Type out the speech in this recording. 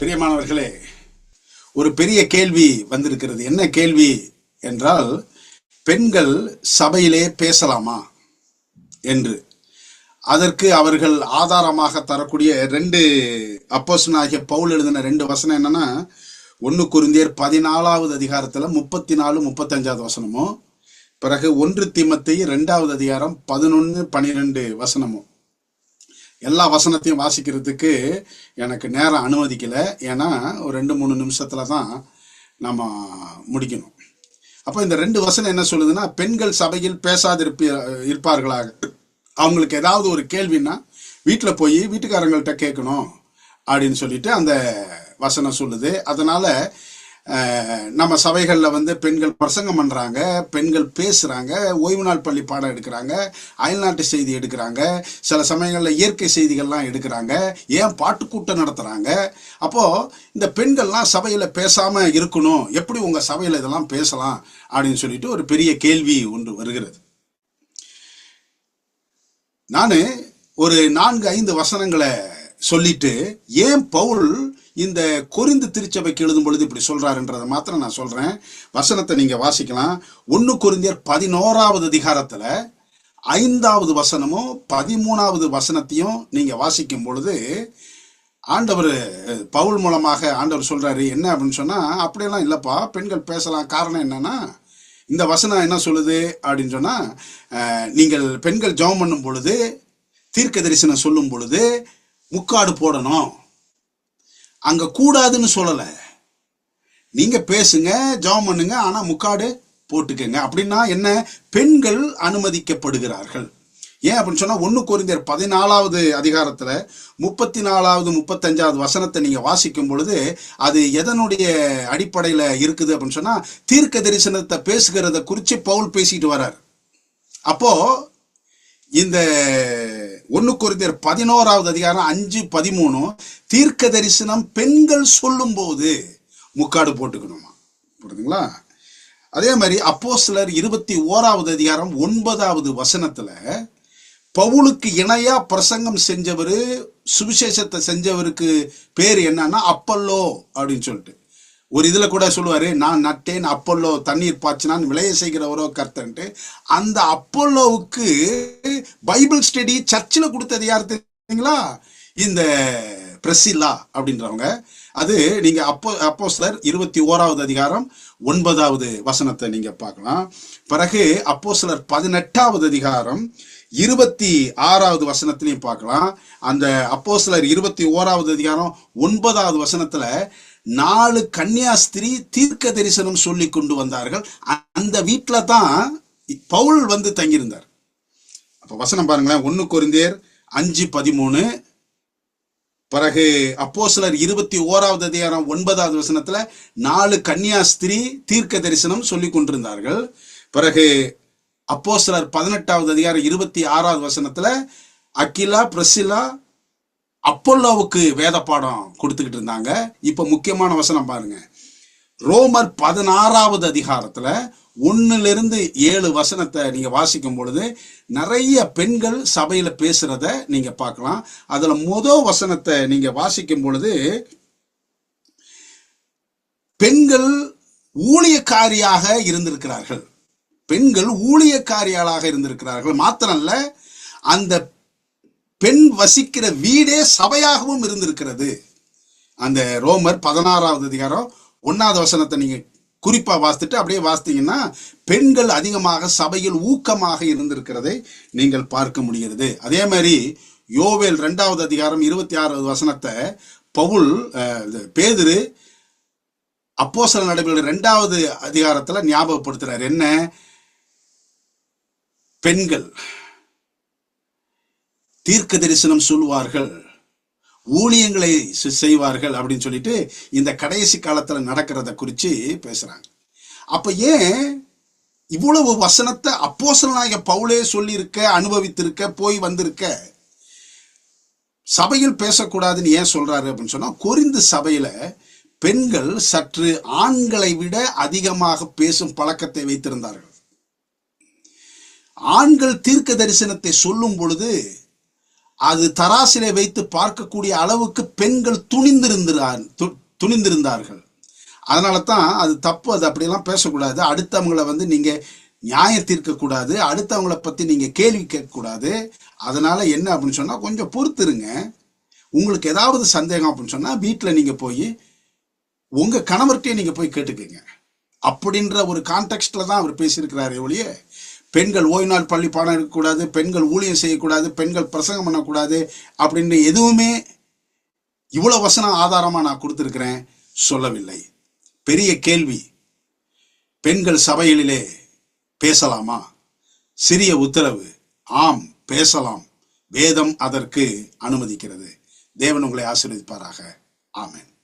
பிரியமானவர்களே ஒரு பெரிய கேள்வி வந்திருக்கிறது. என்ன கேள்வி என்றால் பெண்கள் சபையிலே பேசலாமா என்று. அதற்கு அவர்கள் ஆதாரமாக தரக்கூடிய ரெண்டு அப்போசனாகிய பவுல் எழுதின ரெண்டு வசனம் என்னன்னா ஒன்று குருந்தியர் பதினாலாவது அதிகாரத்தில் முப்பத்தி நாலு முப்பத்தஞ்சாவது வசனமும் பிறகு ஒன்று தீமத்தை ரெண்டாவது அதிகாரம் பதினொன்று பனிரெண்டு வசனமும் எல்லா வசனத்தையும் வாசிக்கிறதுக்கு எனக்கு நேரம் அனுமதிக்கலை. ஏன்னா ஒரு ரெண்டு மூணு நிமிஷத்தில் தான் நம்ம முடிக்கணும். அப்போ இந்த ரெண்டு வசனம் என்ன சொல்லுதுன்னா பெண்கள் சபையில் பேசாதிருப்ப இருப்பார்களாக? அவங்களுக்கு ஏதாவது ஒரு கேள்வின்னா வீட்டில் போய் வீட்டுக்காரங்கள்ட்ட கேட்கணும். அப்படின்னு சொல்லிட்டு அந்த வசனம் சொல்லுது. அதனால நம்ம சபைகளில் வந்து பெண்கள் பிரசங்கம் பண்ணுறாங்க பெண்கள் பேசுகிறாங்க ஓய்வு நாள் பள்ளி பாடம் எடுக்கிறாங்க அயல்நாட்டு செய்தி எடுக்கிறாங்க சில சமயங்களில் இயற்கை செய்திகள்லாம் எடுக்கிறாங்க ஏன் பாட்டுக்கூட்டம் நடத்துகிறாங்க அப்போது இந்த பெண்கள்லாம் சபையில் பேசாமல் இருக்கணும். எப்படி உங்கள் சபையில் இதெல்லாம் பேசலாம் அப்படின்னு சொல்லிட்டு ஒரு பெரிய கேள்வி ஒன்று வருகிறது. நான் ஒரு நான்கு ஐந்து வசனங்களை சொல்லிட்டு ஏன் பவுல் இந்த கொரிந்து திருச்சபைக்கு எழுதும் பொழுது இப்படி சொல்றாருன்றதை மாத்திரம் நான் சொல்றேன். வசனத்தை நீங்க வாசிக்கலாம். ஒன்னு கொரிந்தியர் பதினோராவது அதிகாரத்துல ஐந்தாவது வசனமும் பதிமூணாவது வசனத்தையும் நீங்க வாசிக்கும் பொழுது ஆண்டவர் பவுல் மூலமாக ஆண்டவர் சொல்றாரு என்ன அப்படின்னு சொன்னா அப்படியெல்லாம் இல்லப்பா பெண்கள் பேசலாம். காரணம் என்னன்னா இந்த வசனம் என்ன சொல்லுது? அப்படின்னு சொன்னா நீங்கள் பெண்கள் ஜெபம் பண்ணும் பொழுது தீர்க்க தரிசனம் சொல்லும் பொழுது முக்காடு போடணும். அங்க கூடாதுன்னு சொல்லலை. நீங்க பேசுங்க ஜெபம் பண்ணுங்க ஆனா முக்காடு போட்டுக்கங்க. அப்படின்னா என்ன? பெண்கள் அனுமதிக்கப்படுகிறார்கள். ஏன் அப்படின்னு சொன்னா ஒன்று குறைந்தர் பதினாலாவது அதிகாரத்துல முப்பத்தி நாலாவது முப்பத்தஞ்சாவது வசனத்தை நீங்க வாசிக்கும் பொழுது அது எதனுடைய அடிப்படையில இருக்குது அப்படின்னு சொன்னா தீர்க்க தரிசனத்தை பேசுகிறத குறித்து பவுல் பேசிட்டு வர்றார் அப்போ இந்த ஒன்னு குறைந்தர் பதினோராவது அதிகாரம் அஞ்சு பதிமூணு தீர்க்க தரிசனம் பெண்கள் சொல்லும்போது முக்காடு போட்டுக்கணுமா? புரியுதுங்களா அதே மாதிரி அப்போ சிலர் இருபத்தி ஓராவது அதிகாரம் ஒன்பதாவது வசனத்துல பவுலுக்கு இணையா பிரசங்கம் செஞ்சவர் சுவிசேஷத்தை செஞ்சவருக்கு பேர் என்னன்னா அப்பல்லோ அப்படின்னு சொல்லிட்டு. ஒரு இதில் கூட சொல்லுவார் நான் நட்டேன் அப்பல்லோ தண்ணீர் பாய்ச்சினான் விளைய செய்கிறவரோ கர்த்தன்ட்டு அந்த அப்பல்லோவுக்கு பைபிள் ஸ்டடி சர்ச்சில் கொடுத்தது யார் தெரியுங்களா? இந்த பிரசில்லா அப்படின்றவங்க. அது நீங்கள் அப்போ அப்போ சிலர் இருபத்தி ஓராவது அதிகாரம் ஒன்பதாவது வசனத்தை நீங்கள் பார்க்கலாம். பிறகு அப்போ சிலர் பதினெட்டாவது அதிகாரம் இருபத்தி ஆறாவது வசனத்திலையும் பார்க்கலாம். அந்த அப்போ சிலர் இருபத்தி ஓராவது அதிகாரம் ஒன்பதாவது வசனத்தில் நாலு கன்னியாஸ்திரி தீர்க்க தரிசனம் சொல்லி கொண்டு வந்தார்கள். அந்த வீட்டில் தான் பவுல் வந்து தங்கியிருந்தார். அப்போ வசனம் பாருங்களேன். ஒன்று குறிந்தேர் அஞ்சு பதிமூணு. பிறகு அப்போஸ்தலர் இருபத்தி ஓராவது அதிகாரம் ஒன்பதாவது வசனத்துல நாலு கன்னியாஸ்திரி தீர்க்க தரிசனம் சொல்லி கொண்டிருந்தார்கள். பிறகு அப்போஸ்தலர் பதினெட்டாவது அதிகாரம் இருபத்தி ஆறாவது வசனத்துல அக்கிலா பிரசிலா அப்பல்லோவுக்கு வேத பாடம் கொடுத்துக்கிட்டு இருந்தாங்க. இப்ப முக்கியமான வசனம் பாருங்க. ரோமர் பதினாறாவது அதிகாரத்துல ஒண்ணுல இருந்து ஏழு வசனத்தை நீங்க வாசிக்கும் பொழுது நிறைய பெண்கள் சபையில பேசுறத நீங்க பார்க்கலாம். அதுல மொதல் வசனத்தை நீங்க வாசிக்கும் பொழுது பெண்கள் ஊழியக்காரியாக இருந்திருக்கிறார்கள். பெண்கள் ஊழியக்காரியாளாக இருந்திருக்கிறார்கள். மாத்திரமல்ல அந்த பெண் வசிக்கிற வீடே சபையாகவும் இருந்திருக்கிறது. அந்த ரோமர் பதினாறாவது அதிகாரம் ஒன்னாவது வசனத்தை நீங்க குறிப்பா வாசித்துட்டு அப்படியே வாசித்தீங்கன்னா பெண்கள் அதிகமாக சபையில் ஊக்கமாக இருந்திருக்கிறதை நீங்கள் பார்க்க முடிகிறது. அதே மாதிரி யோவேல் ரெண்டாவது அதிகாரம் இருபத்தி ஆறாவது வசனத்தை பவுல் அஹ், பேதுரு அப்போஸ்தலர் நடைபெறும் ரெண்டாவது அதிகாரத்துல ஞாபகப்படுத்துறாரு. என்ன? பெண்கள். தீர்க்க தரிசனம் சொல்லுவார்கள். ஊழியங்களை செய்வார்கள் அப்படின்னு சொல்லிட்டு இந்த கடைசி காலத்துல நடக்கிறத குறித்து பேசுறாங்க. அப்ப ஏன் இவ்வளவு வசனத்தை அப்போஸ்தலனாகிய பவுலே சொல்லியிருக்க அனுபவித்திருக்க போய் வந்திருக்க? சபையில் பேசக்கூடாதுன்னு ஏன் சொல்றாரு அப்படின்னு சொன்னா குறிந்து சபையில பெண்கள் சற்று ஆண்களை விட அதிகமாக பேசும் பழக்கத்தை வைத்திருந்தார்கள். ஆண்கள் தீர்க்க தரிசனத்தை சொல்லும் பொழுது அது தராசிலே வைத்து பார்க்கக்கூடிய அளவுக்கு பெண்கள் துணிந்திருந்தார் து- துணிந்திருந்தார்கள். அதனால தான் அது தப்பு அது அப்படியெல்லாம் பேசக்கூடாது. அடுத்தவங்களை வந்து நீங்கள் நியாயம் தீர்க்கக்கூடாது. அடுத்தவங்களை பற்றி நீங்கள் கேள்வி கேட்கக்கூடாது. அதனால் என்ன அப்படின்னு சொன்னால் கொஞ்சம் பொறுத்துருங்க. உங்களுக்கு ஏதாவது சந்தேகம் அப்படின்னு சொன்னால் வீட்டில் நீங்கள் போய் உங்கள் கணவர்கிட்டயே நீங்கள் போய் கேட்டுக்கோங்க. அப்படின்ற ஒரு கான்டெக்ட்டில் தான் அவர் பேசியிருக்கிறார் ஒழிய பெண்கள் ஓய்வு நாள் பள்ளி பாடம் எடுக்கக்கூடாது பெண்கள் ஊழியம் செய்யக்கூடாது பெண்கள் பிரசங்கம் பண்ணக்கூடாது அப்படின்னு எதுவுமே இவ்வளோ வசனம் ஆதாரமாக நான் கொடுத்துருக்கிறேன் சொல்லவில்லை. பெரிய கேள்வி. பெண்கள் சபைகளிலே பேசலாமா? சிறிய உத்தரவு. ஆம் பேசலாம். வேதம் அதற்கு அனுமதிக்கிறது. தேவன் உங்களை ஆசீர்வதிப்பாராக. ஆமென்.